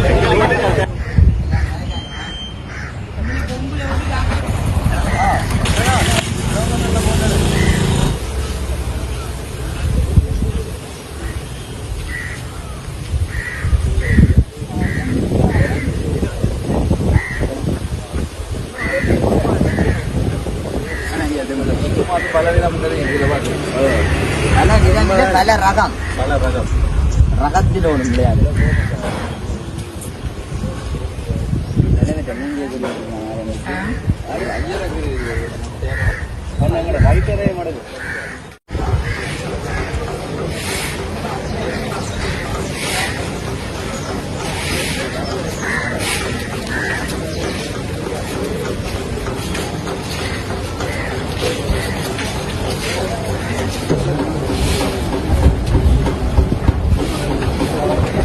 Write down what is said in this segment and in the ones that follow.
என்ன புள்ள சரியான இருக்கிறது ஒரு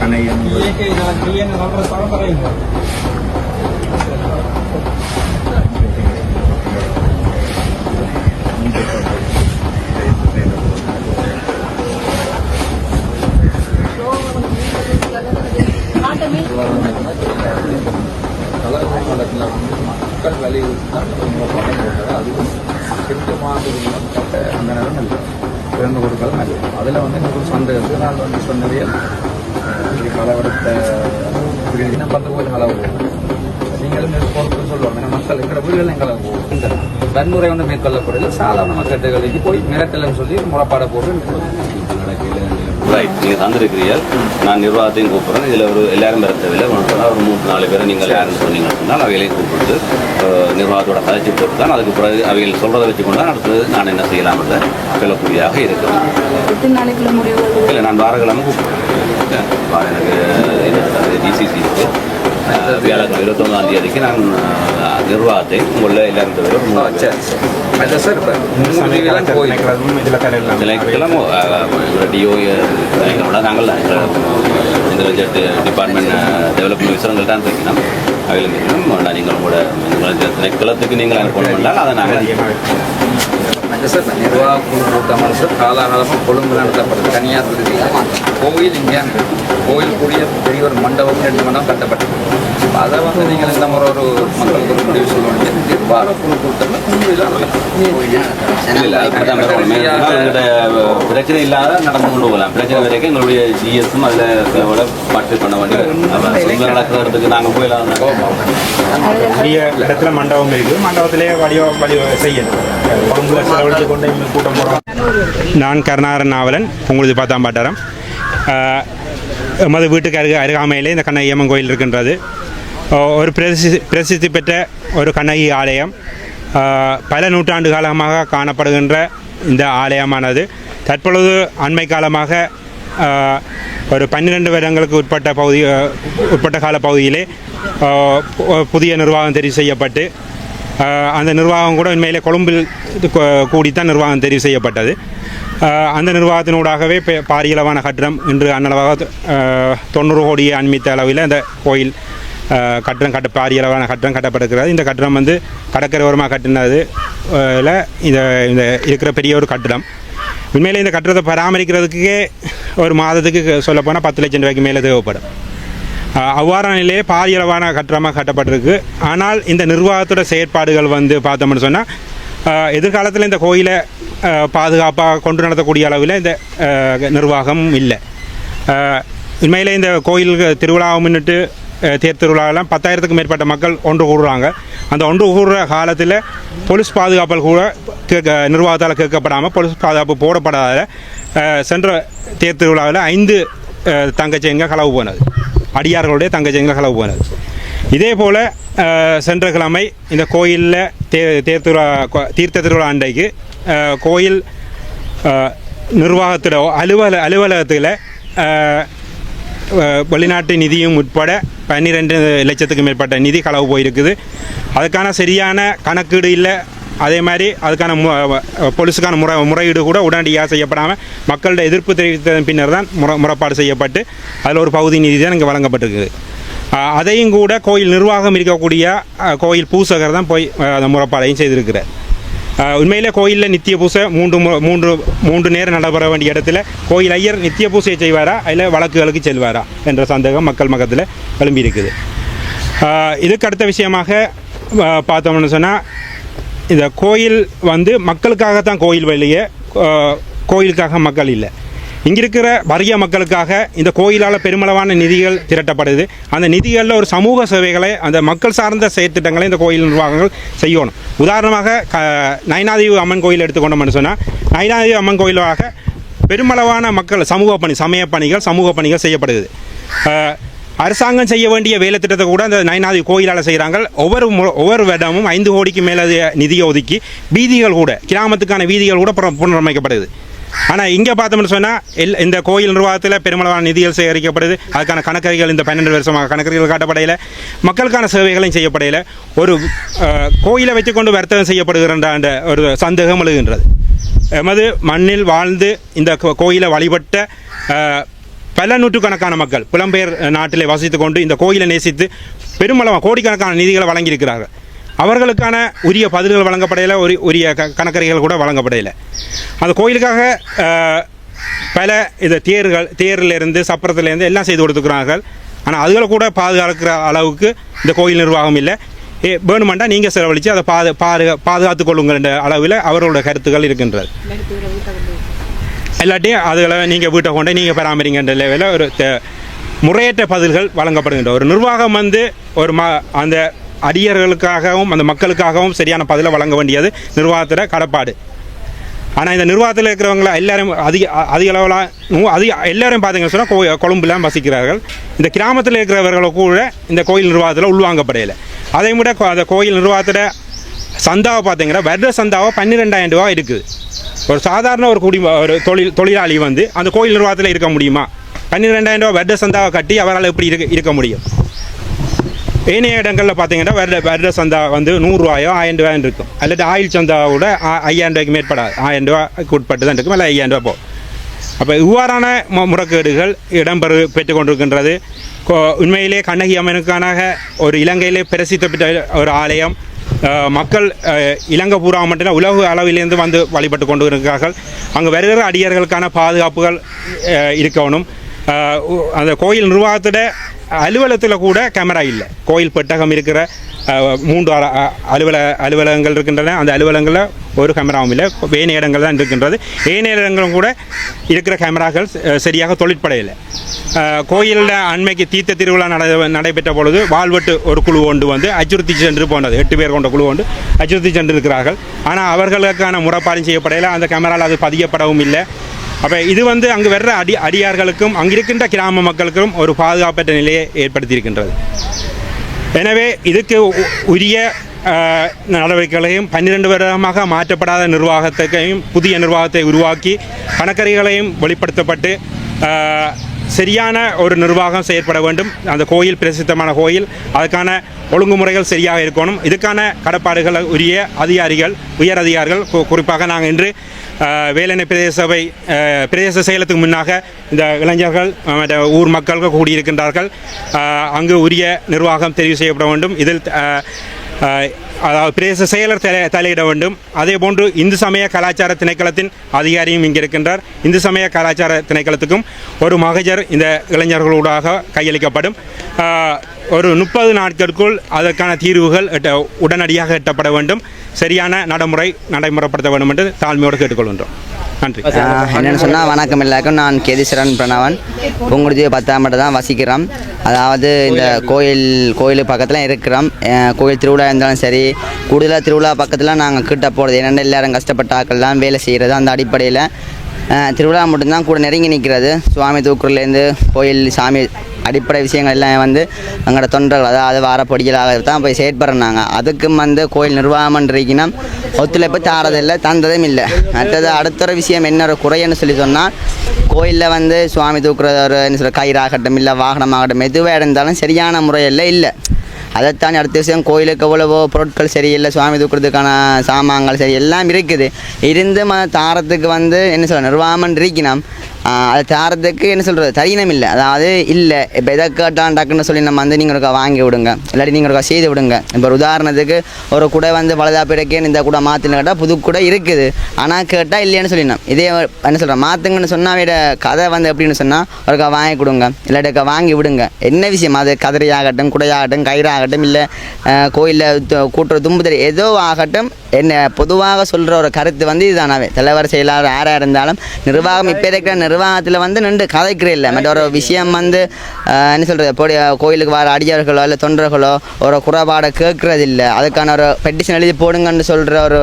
Kanayang. Iya kayo, nakakiyan, nakapras para pa kayo. நான் வந்து சொன்னதே. கலவரத்தை இன்னும் பத்து கோயில் கலவு நீங்களும் பொறுத்து சொல்லுவாங்க ஏன்னா மக்கள் எங்களோட வீடுகள் எங்களை இந்த வன்முறை ஒன்று மேற்கொள்ளப்படுது. சாதாரண மக்களுக்கு போய் மிரட்டலன்னு சொல்லி முறைப்பாடை போட்டு ரைட் நீங்கள் தந்திருக்கிறீர்கள் நான் நிர்வாகத்தையும் கூப்பிட்றேன் இதில் ஒரு எல்லாரும் பெற தேவையில்லை ஒன்று ஒரு மூணு நாலு பேரை நீங்கள் யாருன்னு சொன்னீங்கன்னு சொன்னால் அவைகளையும் கூப்பிட்டு நிர்வாகத்தோட கதைச்சு போட்டு தான் அதுக்கு பிறகு அவைகள் சொல்கிறத வச்சு கொண்டு தான் அடுத்தது நான் என்ன செய்யலாம்ன்றத சொல்லக்கூடியதாக இருக்கிறேன் இல்லை நான் வாரக்கிழமை கூப்பிடுறேன் எனக்கு டிசிசி இருக்கு அஹ், வியாழக்கிழமை இருபத்தொன்பதாம் தேதிக்கு நான் நிர்வாகத்தை உங்களில் கரையெல்லாம் திணைக்களம் டிஓ எங்களோட நாங்கள் இன்டெலிஜென்ட் டிபார்ட்மெண்ட் டெவலப்மெண்ட் விசரங்கள் தான் இருக்கணும். அதில் இருக்கணும் நீங்கள் உங்களோட திணைக்களத்துக்கு நீங்கள் அனுப்பணும். அதை நாங்கள் மற்ற சார். நிர்வாக குழு கூட்டமாக சார் காலாகாலமாக கொழும்பு நடத்தப்படுது தனியார் விடுதியில் கோயில் இங்கே கோயிலுக்குரிய பெரிய ஒரு மண்டபம் ரெண்டு மண்டபம் கட்டப்பட்டது அப்ப அதை வந்து நீங்கள் இந்த முறை ஒரு மக்களுக்கு ஒரு முடிவு சொல்ல வேண்டியது நிர்வாக குழு எங்கள்கிட்ட பிரச்சனை இல்லாத நடந்து கொண்டு போகலாம். பிரச்சனை வரைக்கும் எங்களுடைய ஜிஎஸும் அதில் பார்த்து பண்ண வேண்டியது நடக்கிற இடத்துக்கு நாங்கள் போயிடலாம். பெரிய இடத்துல மண்டபம் இருக்கு. மண்டபத்திலே வடிவ வடிவ செய்யணும். பங்குல கொண்டு கூட்டம் போடுறோம் நான் கருணாகரன் நாவலன் உங்களுக்கு பார்த்தாம் பாட்டாரம் எமது வீட்டுக்கு அருக அருகாமையிலே இந்த கண்ணகியம்மன் கோயில் இருக்கின்றது. ஒரு பிரசி பிரசித்தி பெற்ற ஒரு கண்ணகி ஆலயம். பல நூற்றாண்டு காலமாக காணப்படுகின்ற இந்த ஆலயமானது. தற்பொழுது அண்மை காலமாக ஒரு பன்னிரெண்டு வருடங்களுக்கு உட்பட்ட பகுதி உட்பட்ட கால பகுதியிலே புதிய நிர்வாகம் தெரிவு செய்யப்பட்டு அந்த நிர்வாகம் கூட உண்மையிலே கொழும்பில் கூடித்தான் நிர்வாகம் தெரிவு செய்யப்பட்டது. அந்த நிர்வாகத்தினூடாகவே பெ- பாரியளவான கட்டிடம் இன்று அன்னளவாக தொண்ணூறு கோடியை அண்மித்த அளவில் அந்த கோயில் கட்டணம் கட்ட பாரியளவான கட்டிடம் கட்டப்படுகிறது இந்த கட்டணம் வந்து கடற்கரை ஓரமாக கட்டினது இந்த இந்த இருக்கிற பெரிய ஒரு கட்டிடம். உண்மையிலே இந்த கட்டிடத்தை பராமரிக்கிறதுக்கே ஒரு மாதத்துக்கு சொல்லப்போனால் பத்து லட்சம் ரூபாய்க்கு மேலே தேவைப்படும். அவ்வாறான நிலையே பாரியளவான கட்டடமாக கட்டப்பட்டிருக்கு. ஆனால் இந்த நிர்வாகத்தோட செயற்பாடுகள் வந்து பார்த்தோம்னு சொன்னால் எதிர்காலத்தில் இந்த கோயிலை பாதுகாப்பாக கொண்டு நடத்தக்கூடிய அளவில் இந்த நிர்வாகம் இல்லை. உண்மையில் உண்மையிலே இந்த கோயில் திருவிழாவை முன்னிட்டு தேர் திருவிழாவெல்லாம் பத்தாயிரத்துக்கும் மேற்பட்ட மக்கள் ஒன்று கூடுறாங்க. அந்த ஒன்று கூடுற காலத்தில் போலீஸ் பாதுகாப்பல் கூட கேட்க நிர்வாகத்தால் கேட்கப்படாமல் போலீஸ் பாதுகாப்பு போடப்படாத சென்ற தேர் திருவிழாவில் ஐந்து தங்கச்சிங்க களவு போனது. அடியார்களுடைய தங்கச்செங்க களவு போனது இதே போல் சென்ற கிழமை இந்த கோயிலில் தே தேர் தீர்த்த திருவிழா அன்றைக்கு கோயில் அஹ், நிர்வாகத்தில் அலுவல அலுவலகத்தில் வெளிநாட்டு நிதியும் உட்பட பன்னிரெண்டு லட்சத்துக்கு மேற்பட்ட நிதி களவு போயிருக்குது. அதுக்கான சரியான கணக்கீடு இல்லை அதே மாதிரி அதுக்கான மு போலீஸுக்கான முறை முறையீடு கூட உடனடியாக செய்யப்படாமல் மக்களோட எதிர்ப்பு தெரிவித்ததன் பின்னர் தான் முறை முறைப்பாடு செய்யப்பட்டு அதில் ஒரு பகுதி நிதி தான் இங்கே வழங்கப்பட்டிருக்குது. அதையும் கூட கோயில் நிர்வாகம் இருக்கக்கூடிய கோயில் பூசகர் தான் போய் அந்த முறைப்பாடையும் செய்திருக்கிறார். உண்மையிலே கோயிலில் நித்திய பூசை மூன்று மு- மூன்று மூன்று நேரம் நடைபெற வேண்டிய இடத்துல கோயில் ஐயர் நித்திய பூசையை செய்வாரா? இல்லை வழக்குகளுக்கு செல்வாரா? என்ற சந்தேகம் மக்கள் மக்கத்தில் எழும்பியிருக்குது. இதுக்கு அடுத்த விஷயமாக பார்த்தோம்னு சொன்னால் இந்த கோயில் வந்து மக்களுக்காகத்தான் கோயில் வெளியே கோயிலுக்காக மக்கள் இல்லை. இங்கே இருக்கிற வறிய மக்களுக்காக இந்த கோயிலால் பெருமளவான நிதிகள் திரட்டப்படுது. அந்த நிதிகளில் ஒரு சமூக சேவைகளை அந்த மக்கள் சார்ந்த செயற்திட்டங்களை இந்த கோயில் நிர்வாகங்கள் செய்யணும். உதாரணமாக க நயனாதேவி அம்மன் கோயில் எடுத்துக்கொண்டோம்னு சொன்னால் நயனாதேவி அம்மன் கோயிலாக பெருமளவான மக்கள் சமூக பணி சமய பணிகள் சமூக பணிகள் செய்யப்படுது. அரசாங்கம் செய்ய வேண்டிய வேலை திட்டத்தை கூட அந்த நயனாதி கோயிலால் செய்கிறாங்க ஒவ்வொரு மு- ஒவ்வொரு இடமும் ஐந்து கோடிக்கு மேலே நிதியை ஒதுக்கி வீதிகள் கூட கிராமத்துக்கான வீதிகள் கூட புனரமைக்கப்படுது. ஆனால் இங்கே பார்த்தோம்னு சொன்னால் எல் இந்த கோயில் நிர்வாகத்தில் பெருமளவான நிதிகள் சேகரிக்கப்படுது. அதுக்கான கணக்கறிகள் இந்த பன்னெண்டு வருஷமாக கணக்கறிகள் காட்டப்படையில். மக்களுக்கான சேவைகளையும் செய்யப்படையில். ஒரு கோயிலை வச்சுக்கொண்டு வர்த்தகம் செய்யப்படுகின்ற அந்த ஒரு சந்தேகம் எழுகின்றது. எமது மண்ணில் வாழ்ந்து இந்த கோயிலை வழிபட்ட பல நூற்றுக்கணக்கான மக்கள் புலம்பெயர் நாட்டிலே வசித்து கொண்டு இந்த கோயிலை நேசித்து பெருமளவு கோடிக்கணக்கான நிதிகளை வழங்கியிருக்கிறார்கள். அவர்களுக்கான உரிய பதில்கள் வழங்கப்படையில் ஒரு உரிய க கணக்கறிகள் கூட வழங்கப்படையில். அந்த கோயிலுக்காக பல இது தேர்கள் தேரிலிருந்து சப்பரத்திலேருந்து எல்லாம் செய்து கொடுத்துக்கிறார்கள் ஆனால் அதுகளை கூட பாதுகாக்கிற அளவுக்கு இந்த கோயில் நிர்வாகம் இல்லை. ஏ வேணுமெண்டா நீங்கள் செலவழித்து அதை பாது பாதுகா பாதுகாத்துக் கொள்ளுங்கள் என்ற அளவில் அவர்களோட கருத்துக்கள் இருக்கின்றது. இல்லாட்டியும் அதுகளை நீங்கள் வீட்டை கொண்டு நீங்கள் பராமரிங்கன்ற லெவலில் ஒரு முறையற்ற பதில்கள் வழங்கப்படுகின்ற ஒரு நிர்வாகம் வந்து ஒரு ம அந்த அடியர்களுக்காகவும் அந்த மக்களுக்காகவும் சரியான பதிலை வழங்க வேண்டியது நிர்வாகத்தோட கடப்பாடு. ஆனால் இந்த நிர்வாகத்தில் இருக்கிறவங்கள எல்லாரும் அதிக அதிக அளவில் அதிக எல்லாரும் பார்த்தீங்கன்னு சொன்னால் கோ கொழும்புலாம் வசிக்கிறார்கள். இந்த கிராமத்தில் இருக்கிறவர்களை கூட இந்த கோயில் நிர்வாகத்தில் உள்வாங்கப்படையலை. அதே விட கோ- அந்த கோயில் நிர்வாகத்தில் சந்தாவை பார்த்தீங்கன்னா வருட சந்தாவை பன்னிரெண்டாயிரம் ரூபா இருக்குது ஒரு சாதாரண ஒரு குடி ஒரு தொழில் தொழிலாளி வந்து அந்த கோயில் நிர்வாகத்தில் இருக்க முடியுமா? பன்னிரெண்டாயிரம் ரூபா வருட சந்தாவை கட்டி அவரால் எப்படி இருக்க இருக்க முடியும்? ஏனைய இடங்களில் பார்த்தீங்கன்னா வருட வருட சந்தா வந்து நூறுரூவாயோ ஆயிரம் ரூபாயும் இருக்கும். அல்லது ஆயில் சந்தாவோட ஐயாயிரம் ரூபாய்க்கு மேற்படாது. ஆயிரம் ரூபாய்க்கு உட்பட்டு தான் இருக்கும். அல்ல ஐயாயிரம் ரூபா போகும். அப்போ இவ்வாறான முறக்கேடுகள் முறைகேடுகள் இடம்பெறு பெற்று கொண்டிருக்கின்றது உண்மையிலே கண்ணகி அம்மனுக்கான ஒரு இலங்கையிலே பிரசித்த பெற்ற ஒரு ஆலயம். மக்கள் இலங்கை பூரா மட்டும் உலக அளவிலிருந்து வந்து வழிபட்டு கொண்டு இருக்கிறார்கள் அங்கே வருகிற அடியார்களுக்கான பாதுகாப்புகள் இருக்கணும். அந்த கோயில் நிர்வாகத்தோட அலுவலகத்தில் கூட கேமரா இல்லை. கோயில் பெட்டகம் இருக்கிற மூன்று அலுவல அலுவலகங்கள் இருக்கின்றன. அந்த அலுவலகங்களில் ஒரு கேமராவும் இல்லை. வேணை இடங்கள் தான் இருக்கின்றது. ஏனைய இடங்களும் கூட இருக்கிற கேமராக்கள் சரியாக தொழிற்படையில்லை கோயிலில் அண்மைக்கு தீர்த்த திருவிழா நட நடைபெற்ற பொழுது வாழ்வெட்டு ஒரு குழு ஒன்று வந்து அச்சுறுத்தி சென்று போனது. எட்டு பேர் கொண்ட குழு ஒன்று அச்சுறுத்தி சென்று இருக்கிறார்கள் ஆனால் அவர்களுக்கான முறைப்பாடும் செய்யப்படையில் அந்த கேமராவில் அது பதியப்படவும் இல்லை. அப்போ இது வந்து அங்கு வர்ற அடி அடியார்களுக்கும் அங்கிருக்கின்ற கிராம மக்களுக்கும் ஒரு பாதுகாப்பற்ற நிலையை ஏற்படுத்தியிருக்கின்றது. எனவே இதுக்கு உ- உரிய நடவடிக்கைகளையும் பன்னிரண்டு வருடமாக மாற்றப்படாத நிர்வாகத்தையும் புதிய நிர்வாகத்தை உருவாக்கி கணக்கறிகளையும் வெளிப்படுத்தப்பட்டு சரியான ஒரு நிர்வாகம் செயற்பட வேண்டும். அந்த கோயில் பிரசித்தமான கோயில் அதுக்கான ஒழுங்குமுறைகள் சரியாக இருக்கணும். இதுக்கான கடப்பாடுகள் உரிய அதிகாரிகள் உயர் அதிகாரிகள் கு- குறிப்பாக நாங்கள் இன்று வேலனை பிரதேச சபை பிரதேச செயலத்துக்கு முன்னாக இந்த இளைஞர்கள் மற்ற ஊர் மக்கள்கள் கூடியிருக்கின்றார்கள். அங்கு உரிய நிர்வாகம் தெரிவு செய்யப்பட வேண்டும். இதில் அதாவது பிரதேச செயலர் தலை தலையிட வேண்டும். அதே போன்று இந்து சமய கலாச்சார திணைக்களத்தின் அதிகாரியும் இங்கே இருக்கின்றார். இந்து சமய கலாச்சார திணைக்களத்துக்கும் ஒரு மகஜர் இந்த இளைஞர்களூடாக கையளிக்கப்படும். ஒரு முப்பது நாட்களுக்குள் அதற்கான தீர்வுகள் எட்ட உடனடியாக எட்டப்பட வேண்டும். சரியான நடைமுறை நடைமுறைப்படுத்த வேண்டும் என்று தாழ்மையோடு கேட்டுக்கொள்கின்றோம். நன்றி. என்னென்னு சொன்னால் வணக்கம் எல்லாருக்கும். நான் கேதீஸ்வரன் பிரணவன். பொங்குடிஜி பத்தாம் மட்டும் தான் வசிக்கிறோம். அதாவது இந்த கோயில் கோயில் பக்கத்தில் இருக்கிறோம். கோயில் திருவிழா இருந்தாலும் சரி கூடுதலாக திருவிழா பக்கத்தில் நாங்கள் கிட்ட போகிறது என்னென்ன எல்லாரும் கஷ்டப்பட்ட ஆக்கள்லாம் வேலை செய்கிறது அந்த அடிப்படையில். திருவிழா மட்டும்தான் கூட நெருங்கி நிற்கிறது சுவாமி தூக்குறதுலேருந்து கோயில் சாமி அடிப்படை விஷயங்கள் எல்லாம் வந்து எங்களோட தொண்டர்கள் அதாவது வார பொடிகளாக தான் போய் செயற்படுறாங்க. அதுக்கும் வந்து கோயில் நிர்வாகம்ன்றீங்கன்னா ஒத்துழைப்பு தாரதில்லை தந்ததும் இல்லை. அடுத்தது அடுத்த ஒரு விஷயம் என்ன ஒரு குறைன்னு சொல்லி சொன்னால் கோயிலில் வந்து சுவாமி தூக்குற ஒரு என்ன சொல்கிற கயிறாகட்டும் இல்லை வாகனமாகட்டும் எதுவாக இருந்தாலும் சரியான முறையில் இல்லை. அதைத்தாண்டி அடுத்த விஷயம் கோயிலுக்கு எவ்வளவோ பொருட்கள் சரியில்லை சுவாமி தூக்குறதுக்கான சாமான்கள் சரி எல்லாம் இருக்குது. இருந்தும் ம தாரத்துக்கு வந்து என்ன சொல்ல நிர்வாகம் இருக்கணும் அதை தாரதுக்கு என்ன சொல்கிறது தரீனம் இல்லை அதாவது இல்லை இப்போ எதை கேட்டால் டக்குன்னு சொல்லி நம்ம வந்து நீங்கள் ஒருக்கா வாங்கி விடுங்க. இல்லாட்டி நீங்கள் ஒருக்கா செய்து விடுங்க. இப்போ ஒரு உதாரணத்துக்கு ஒரு குடை வந்து பழுதா பிறக்கேன்னு இந்த கூடை மாற்றுன்னு கேட்டால் புது கூட இருக்குது. ஆனால் கேட்டால் இல்லைன்னு சொல்லிடணும். இதே என்ன சொல்கிறேன் மாற்றுங்கன்னு சொன்னால் விட கதை வந்து எப்படின்னு சொன்னால் ஒருக்கா வாங்கி கொடுங்க. இல்லாட்டி வாங்கி விடுங்க. என்ன விஷயம்? அது கதிரையாகட்டும் குடையாகட்டும் கயிறாகட்டும் இல்லை கோயிலில் கூட்டுற தும்புதறி ஏதோ ஆகட்டும் என்ன பொதுவாக சொல்கிற ஒரு கருத்து வந்து இதுதானாவே. தலைவர் செயலாளர் யாராக இருந்தாலும் நிர்வாகம் இப்போ இருக்கிற நிர்வாகத்தில் வந்து நின்று கதைக்கிற இல்லை. மற்ற ஒரு விஷயம் வந்து என்ன சொல்கிறது பொடி கோயிலுக்கு வர அடியார்களோ இல்லை தொண்டர்களோ ஒரு குறைபாடை கேட்குறது இல்லை அதுக்கான ஒரு பெட்டிஷன் எழுதி போடுங்கன்னு சொல்கிற ஒரு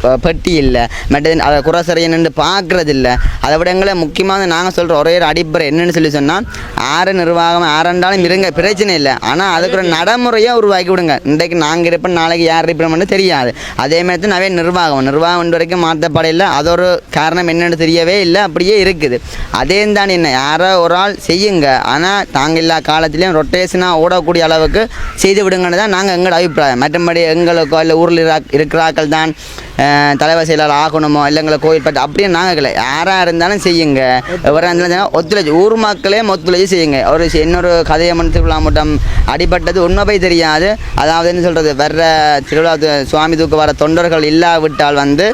ப- பெட்டி இல்லை. மற்ற அதை குறை சரியை நின்று பார்க்குறது இல்லை அதை விட எங்களை முக்கியமாக நாங்கள் சொல்கிற ஒரே ஒரு அடிப்படை என்னன்னு சொல்லி சொன்னால் ஆறு நிர்வாகம் ஆறாண்டாலும் இருங்க பிரச்சனை இல்லை. ஆனால் அதுக்கு ஒரு நடைமுறையை உருவாக்கி விடுங்க. இன்றைக்கு நாங்கள் இருப்போம் நாளைக்கு யார் இருப்போம்னு தெரியாது. அது மாதிரி தான் நிறைய நிர்வாகம். நிர்வாகம் இன்று வரைக்கும் மாற்றப்படையில் அது ஒரு காரணம் என்னென்னு தெரியவே இல்லை. அப்படியே இருக்குது. அதே தான் என்ன யாரோ ஒரு ஆள் செய்யுங்க. ஆனால் நாங்கள் இல்லா காலத்துலேயும் ரொட்டேஷனாக ஓடக்கூடிய அளவுக்கு செய்து விடுங்கன்னு தான் நாங்கள் எங்களோட அபிப்பிராயம். மற்றபடி எங்களுக்கோ இல்லை ஊரில் இருக்கிறாக்கள் தான் தலைவர் செயலாளர் ஆகணுமோ இல்லை எங்களை கோயில் பட்டு அப்படியே நாங்கள் இல்லை யாராக இருந்தாலும் செய்யுங்க. எவராக இருந்தாலும் ஒத்துழைச்சி ஊர் மக்களே ஒத்துழைச்சி செய்யுங்க. ஒரு இன்னொரு கதையை மணி திருவிழா மட்டும் அடிபட்டது உண்மை போய் தெரியாது. அதாவது என்ன சொல்கிறது வர்ற திருவிழா சுவாமி தூக்கு வர தொண்டர்கள் இல்லாவிட்டால் வந்து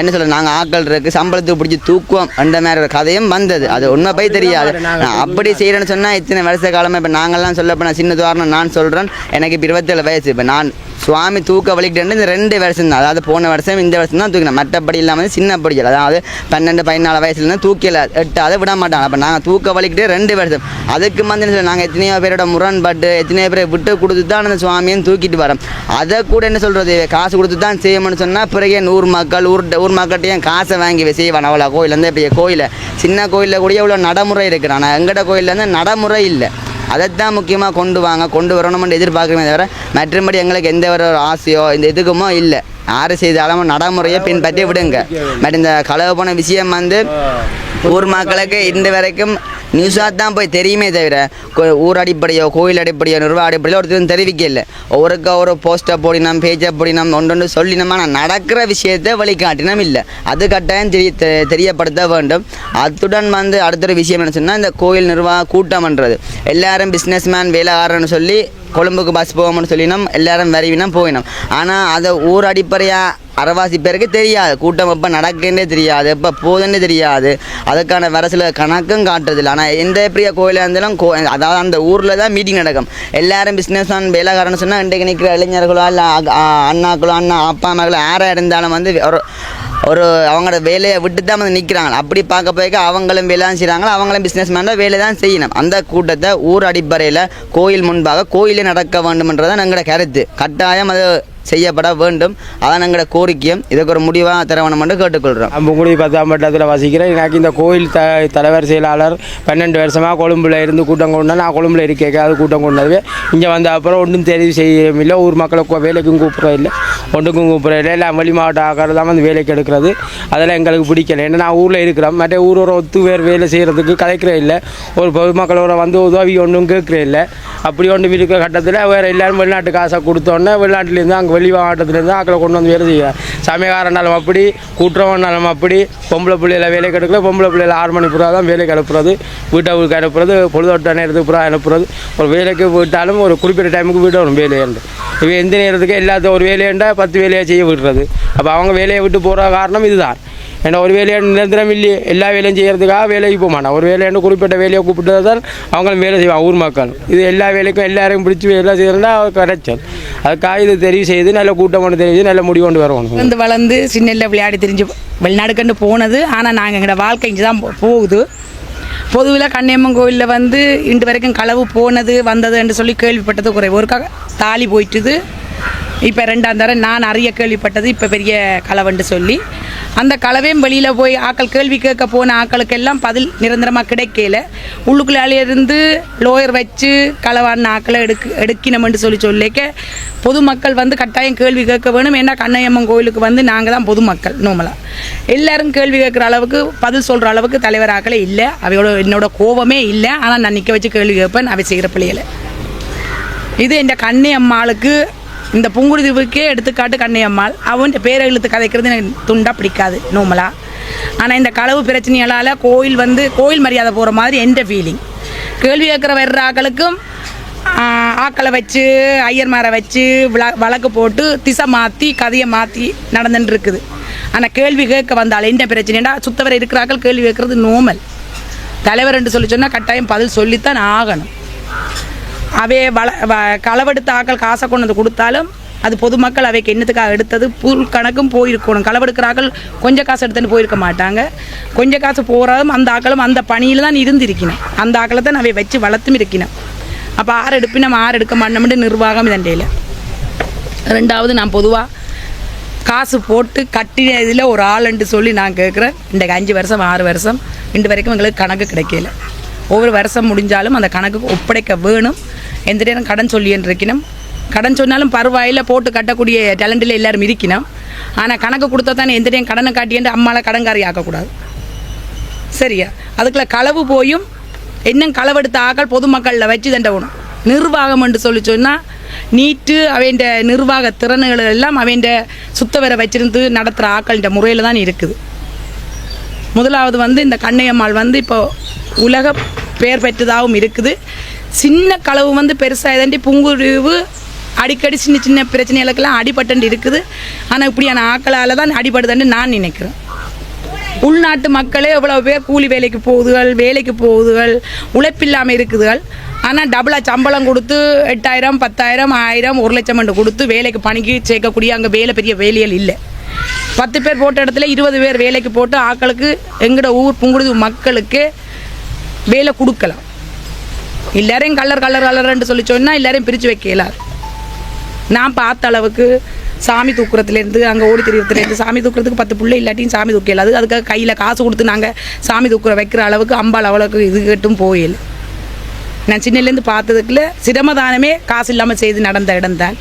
என்ன சொல்கிறது நாங்கள் ஆக்கள் இருக்கு சம்பளத்துக்கு பிடிச்சி தூக்குவோம் அந்த மாதிரி ஒரு கதையும் வந்தது. அது உண்மை போய் தெரியாது. நான் அப்படி செய்கிறேன்னு சொன்னால் இத்தனை வருஷ காலமாக இப்போ நாங்கள்லாம் சொல்ல போனால் சின்ன உதாரணம் நான் சொல்கிறேன் எனக்கு இப்போ இருபத்தேழு வயசு. இப்போ நான் சுவாமி தூக்க வலிக்கிட்டு இந்த ரெண்டு வருஷம் தான். அதாவது போன வருஷம் இந்த வருஷம் தான் தூக்கினேன். மற்றபடி இல்லாமல் சின்ன படிக்கல அதாவது பன்னெண்டு பதினாலு வயசுலேருந்து தூக்கல எட்டாவது விட மாட்டாங்க. அப்போ நாங்கள் தூக்க வலிக்கிட்டே ரெண்டு வருஷம். அதுக்கு வந்து நாங்கள் எத்தனையோ பேரோட முரண்பட்டு எத்தனையோ பேரை விட்டு கொடுத்து தான் அந்த சுவாமியும் தூக்கிட்டு வரோம். அதை கூட என்ன சொல்கிறது காசு கொடுத்து தான் செய்யணும்னு சொன்னால் பிறகு ஊர் மக்கள் ஊர் ஊர் மக்கள்கிட்டையும் காசை வாங்கி செய்வான் அவ்வளோ கோயிலேருந்து இப்போ கோயிலை. சின்ன கோயிலில் கூட இவ்வளோ நடைமுறை இருக்குது. ஆனால் எங்கட கோயிலேருந்து நடைமுறை இல்லை. அதைத்தான் முக்கியமாக கொண்டு வாங்க கொண்டு வரணும்னு எதிர்பார்க்குறமே தவிர மற்றபடி எங்களுக்கு எந்த ஒரு ஆசையோ இந்த இதுக்குமோ இல்லை. யார் செய்தாலும் நடைமுறையை பின்பற்றி விடுங்க. பட் இந்த கலவை போன விஷயம் வந்து ஊர் மக்களுக்கு இந்த வரைக்கும் நியூஸாக தான் போய் தெரியுமே தவிர ஊர் அடிப்படையோ கோயில் அடிப்படையோ நிர்வாக அடிப்படையோ ஒருத்தரும் தெரிவிக்கல. ஒருக்கா ஒரு போஸ்டர் போடினோம் பேஜை போடினோம் ஒன்று ஒன்று சொல்லினோம் ஆனால் நடக்கிற விஷயத்தை வழிகாட்டினோம் இல்லை. அது கட்டாயம் தெரிய தெ- தெரியப்படுத்த வேண்டும். அத்துடன் வந்து அடுத்த ஒரு விஷயம் என்ன சொன்னால் இந்த கோயில் நிர்வாக கூட்டம்ன்றது எல்லாரும் பிஸ்னஸ்மேன் வேலைக்காரன்னு சொல்லி கொழும்புக்கு பஸ் போவோம்னு சொல்லினோம் எல்லாரும் வரவினோம் போயினோம் ஆனால் அதை ஊர் அடிப்படையாக அரைவாசி பேருக்கு தெரியாது. கூட்டம் எப்போ நடக்குன்னே தெரியாது எப்போ போகுதுன்னே தெரியாது. அதுக்கான வர சில கணக்கும் காட்டுறதில்லை. ஆனால் எந்த பெரிய கோயிலாக இருந்தாலும் கோ அதாவது அந்த ஊரில் தான் மீட்டிங் நடக்கும். எல்லாரும் பிஸ்னஸ் மேன் வேலைக்காரன்னு சொன்னால் இன்றைக்கு நிற்கிற இளைஞர்களோ இல்லை அண்ணாக்களோ அண்ணா அப்பா அம்மாக்களோ யாராக இருந்தாலும் வந்து ஒரு ஒரு அவங்களோட வேலையை விட்டு தான் வந்து நிற்கிறாங்க அப்படி பார்க்க போய்க்க அவங்களும் வேலை தான் செய்கிறாங்களோ அவங்களும் பிஸ்னஸ் மேனாக வேலை தான் செய்யணும். அந்த கூட்டத்தை ஊர் அடிப்படையில் கோயில் முன்பாக கோயிலே நடக்க வேண்டும்ன்றதான் எங்களோட கருத்து. கட்டாயம் அது செய்யப்பட வேண்டும். அதான் எங்களோட கோரிக்கையும். இதுக்கு ஒரு முடிவாக தர வேணும் என்று கேட்டுக்கொள்கிறோம். அம்புங்குடி பத்தாம் பட்டத்தில் வசிக்கிறேன். எனக்கு இந்த கோயில் த தலைவர் செயலாளர் பன்னெண்டு வருஷமாக கொழும்புல இருந்து கூட்டம் கொண்டா நான் கொழும்புல இருக்கேன். அது கூட்டம் கொண்டது இங்கே வந்த அப்புறம் ஒன்றும் தெரிவு செய்யவில்லை ஊர் மக்களை வேலைக்கும் கூப்பிட்றது இல்லை. ஒன்றுக்கும் கூப்பிட்றது இல்லை. எல்லாம் வெளி மாவட்ட ஆக்கள் தான் வந்து வேலைக்கு எடுக்கிறது. அதெல்லாம் எங்களுக்கு பிடிக்கல. ஏன்னா நான் ஊரில் இருக்கிறோம் மற்ற ஊரோட ஒத்து வேறு வேலை செய்கிறதுக்கு கலைக்கிறே இல்லை. ஒரு பொதுமக்களோட வந்து உதவி ஒன்றும் கேட்குறே இல்லை. அப்படி ஒன்று இருக்கிற கட்டத்தில் வேறு எல்லாரும் வெளிநாட்டு காசை கொடுத்தோன்னே வெளிநாட்டிலேருந்து அங்கே வெளி மாவட்டத்துலேருந்து ஆக்களை கொண்டு வந்து வேலை செய்ய சமயக்காரனாலும் அப்படி குற்றவனாலும் அப்படி பொம்பளை பிள்ளைகளை வேலைக்கு எடுக்கல பொம்பளை பிள்ளைகளை ஆறு மணி புறா தான் வேலைக்கு அனுப்புறது வீட்டை வீட்டுக்கு அனுப்புறது பொழுதோட்ட நேரத்துக்கு புறா அனுப்புறது. ஒரு வேலைக்கு விட்டாலும் ஒரு குறிப்பிட்ட டைமுக்கு வீட்டு வரும் வேலையாண்டு இப்போ எந்த நேரத்துக்கு எல்லாத்தையும் ஒரு வேலையாண்டா பத்து வேலையை செய்ய விடுறது. அப்போ அவங்க வேலையை விட்டு போகிற காரணம் இதுதான். ஏன்னா ஒரு வேலையான நிரந்தரம் இல்லையே எல்லா வேலையும் செய்கிறதுக்காக வேலைக்கு போக ஒரு வேலையாண்டு குறிப்பிட்ட வேலையை கூப்பிட்டு தான் அவங்களும் வேலை செய்வாங்க ஊர் மக்கள். இது எல்லா வேலைக்கும் எல்லாரையும் பிடிச்சி வேலை செய்யறதுனா கிடைச்சல் அதுக்காக இது தெரிவு செய்து நல்ல கூட்டம் கொண்டு தெரிஞ்சு நல்ல முடிவு கொண்டு வரணும் வந்து வளர்ந்து சின்ன விளையாடி தெரிஞ்சு வெளிநாடுக்கண்டு போனது. ஆனால் நாங்கள் எங்களோட வாழ்க்கை இங்கே தான் போகுது. பொதுவில் கண்ணியம்மன் கோயிலில் வந்து இன்று வரைக்கும் களவு போனது வந்தது என்று சொல்லி கேள்விப்பட்டது குறைவு ஒருக்காக தாலி போயிட்டுது. இப்போ ரெண்டாம் தரம் நான் நிறைய கேள்விப்பட்டது இப்போ பெரிய களவுன்னு சொல்லி. அந்த களவையும் வெளியில் போய் ஆக்கள் கேள்வி கேட்க போன ஆக்களுக்கெல்லாம் பதில் நிரந்தரமாக கிடைக்கல. உள்ளுக்குள்ளாலே இருந்து லோயர் வச்சு களவான ஆக்களை எடுக்க எடுக்கணும்னு சொல்லி சொல்லிக்க பொதுமக்கள் வந்து கட்டாயம் கேள்வி கேட்க வேணும். ஏன்னா கண்ணையம்மன் கோயிலுக்கு வந்து நாங்கள் தான் பொதுமக்கள் நோமலாக எல்லாரும் கேள்வி கேட்குற அளவுக்கு பதில் சொல்கிற அளவுக்கு தலைவர் ஆக்களே இல்லை. அவையோட என்னோட கோபமே இல்லை. ஆனால் நான் நிற்க வச்சு கேள்வி கேட்பேன். அவை செய்கிற பிள்ளைகளை இது என் கண்ணி அம்மாளுக்கு இந்த புங்குடுதீவுக்கே எடுத்துக்காட்டு கண்ணையம்மாள். அவன் பேரை இழுத்து கதைக்கிறது எனக்கு துண்டா பிடிக்காது. நோமலாக ஆனால் இந்த களவு பிரச்சனைகளால் கோயில் வந்து கோயில் மரியாதை போகிற மாதிரி எந்த ஃபீலிங் கேள்வி கேட்குற வர்ற ஆக்களுக்கும் ஆக்களை வச்சு ஐயர்மாரை வச்சு விள- வழக்கு போட்டு திசை மாற்றி கதையை மாற்றி நடந்துட்டு இருக்குது. ஆனால் கேள்வி கேட்க வந்தால் என்ன பிரச்சனைடா சுத்தவரை இருக்கிறாக்கள் கேள்வி கேட்குறது நோமல் தலைவர் என்று சொல்லி சொன்னால் கட்டாயம் பதில் சொல்லித்தான் ஆகணும். அவை வள வ களவெடுத்த ஆக்கள் காசை கொண்டு வந்து கொடுத்தாலும் அது பொதுமக்கள் அவைக்கு என்னத்துக்காக எடுத்தது? புல் கணக்கும் போயிருக்கணும். களவெடுக்கிற ஆக்கள் கொஞ்சம் காசு எடுத்துன்னு போயிருக்க மாட்டாங்க. கொஞ்சம் காசு போகிறதும் அந்த ஆக்களும் அந்த பணியில் தான் இருந்திருக்கணும். அந்த ஆக்களை தான் அவை வச்சு வளர்த்தும் இருக்கணும். அப்போ ஆறு எடுப்பினம் ஆறு எடுக்க மாட்டோம்னு நிர்வாகம் இதண்டையில் ரெண்டாவது நான் பொதுவாக காசு போட்டு கட்டின இதில் ஒரு ஆளுன்ட்டு சொல்லி நான் கேட்குறேன். இன்றைக்கு அஞ்சு வருஷம் ஆறு வருஷம். இன்று வரைக்கும் எங்களுக்கு கணக்கு கிடைக்கல. ஒவ்வொரு வருஷம் முடிஞ்சாலும் அந்த கணக்கு ஒப்படைக்க வேணும். எந்த நேரம் கடன் சொல்லி இருக்கணும் கடன் சொன்னாலும் பரவாயில்ல போட்டு கட்டக்கூடிய டேலண்டில் எல்லாரும் இருக்கணும் ஆனால் கணக்கு கொடுத்தா தானே எந்த நேரம் கடனை காட்டியேன்ட்டு அம்மாவை கடன்காரி ஆக்கக்கூடாது. சரியா? அதுக்குள்ள களவு போயும் இன்னும் களவெடுத்த ஆக்கள் பொதுமக்களில் வச்சு தண்டவணும் நிர்வாகம் என்று சொல்லி சொன்னால் நீட்டு அவன் நிர்வாக திறன்கள் எல்லாம் அவன் சுத்தவரை வச்சிருந்து நடத்துகிற ஆக்கள்ன்ற முறையில் தான் இருக்குது. முதலாவது வந்து இந்த கண்ணையம்மாள் வந்து இப்போ உலக பெயர் பெற்றதாகவும் இருக்குது. சின்ன களவு வந்து பெருசாக இதாண்டி புங்குருவு அடிக்கடி சின்ன சின்ன பிரச்சனைகளுக்கெல்லாம் அடிபட்டு இருக்குது. ஆனால் இப்படியான ஆக்களால் தான் அடிபடுதுன்னு நான் நினைக்கிறேன். உள்நாட்டு மக்களே எவ்வளோ பேர் கூலி வேலைக்கு போகுதுகள் வேலைக்கு போகுதுகள் உழைப்பில்லாமல் இருக்குதுகள். ஆனால் டபுளாக சம்பளம் கொடுத்து எட்டாயிரம் பத்தாயிரம் ஆயிரம் ஒரு லட்சம் என்று கொடுத்து வேலைக்கு பணிக்கு சேர்க்கக்கூடிய அங்கே வேலை பெரிய வேலைகள் இல்லை. பத்து பேர் போட்ட இடத்துல இருபது பேர் வேலைக்கு போட்டு ஆக்களுக்கு எங்களோட ஊர் புங்குடுது மக்களுக்கு வேலை கொடுக்கலாம். எல்லாரையும் கலர் கலர் கலர்ன்னு சொல்லி சொன்னால் எல்லாரையும் பிரித்து வைக்கல. நான் பார்த்த அளவுக்கு சாமி தூக்குறதுலேருந்து அங்கே ஓடி தெரியறதுலேருந்து சாமி தூக்குறதுக்கு பத்து பிள்ளை இல்லாட்டியும் சாமி தூக்க இயலாது அதுக்காக கையில் காசு கொடுத்து நாங்கள் சாமி தூக்குற வைக்கிற அளவுக்கு அம்பாள் அளவுக்கு இது கட்டும் போயில நான் சின்னலேருந்து பார்த்ததுக்குள்ள சிரமதானமே காசு இல்லாமல் செய்து நடந்த இடம்தான்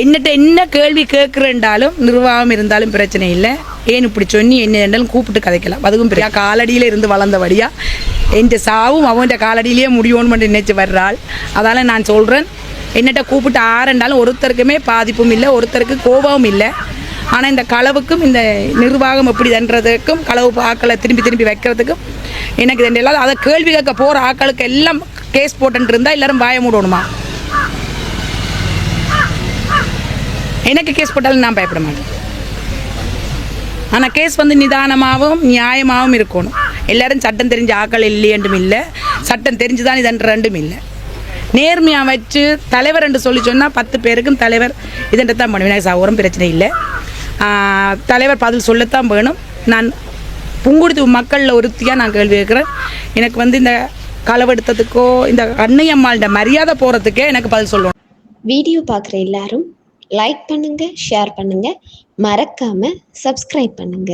என்னட்ட என்ன கேள்வி கேட்குறேன்டாலும் நிர்வாகம் இருந்தாலும் பிரச்சனை இல்லை. ஏன் இப்படி சொன்னி என்ன இருந்தாலும் கூப்பிட்டு கதைக்கலாம். அதுவும் பெரிய காலடியில் இருந்து வழியாக என் சாவும் அவன் காலடியிலேயே முடியும்னு நினச்சி வர்றாள். அதால் நான் சொல்கிறேன் என்னட்ட கூப்பிட்டு ஆரண்டாலும் ஒருத்தருக்குமே பாதிப்பும் இல்லை ஒருத்தருக்கு கோபமும் இல்லை. ஆனால் இந்த களவுக்கும் இந்த நிர்வாகம் எப்படி தன்றதுக்கும் களவு ஆக்களை திரும்பி திரும்பி வைக்கிறதுக்கும் எனக்கு இது அதை கேள்வி கேட்க போகிற ஆக்களுக்கு எல்லாம் கேஸ் போட்டுருந்தா எல்லாரும் வாய மூடணுமா? எனக்கு கேஸ் போட்டாலும் நான் பயப்பட மாட்டேன். ஆனால் கேஸ் வந்து நிதானமாகவும் நியாயமாகவும் இருக்கணும். எல்லாரும் சட்டம் தெரிஞ்ச ஆக்கள் இல்லையென்றும் இல்லை. சட்டம் தெரிஞ்சு தான் இதன்ற ரெண்டும் இல்லை. நேர்மையாக வச்சு தலைவர் என்று சொல்லி சொன்னால் பத்து பேருக்கும் தலைவர் இதென்று தான் பண்ணுவேன். விநாயகர் சௌரம் பிரச்சனை இல்லை. தலைவர் பதில் சொல்லத்தான் வேணும். நான் புங்குடுத்து மக்களில் ஒருத்தியாக நான் கேள்வி கேட்குறேன். எனக்கு வந்து இந்த களவெடுத்ததுக்கோ இந்த அன்னையம்மாள்கிட்ட மரியாதை போகிறதுக்கே எனக்கு பதில் சொல்லணும் வீடியோ பார்க்குற எல்லாரும் லைக் பண்ணுங்க ஷேர் பண்ணுங்க. மறக்காம சப்ஸ்கிரைப் பண்ணுங்க.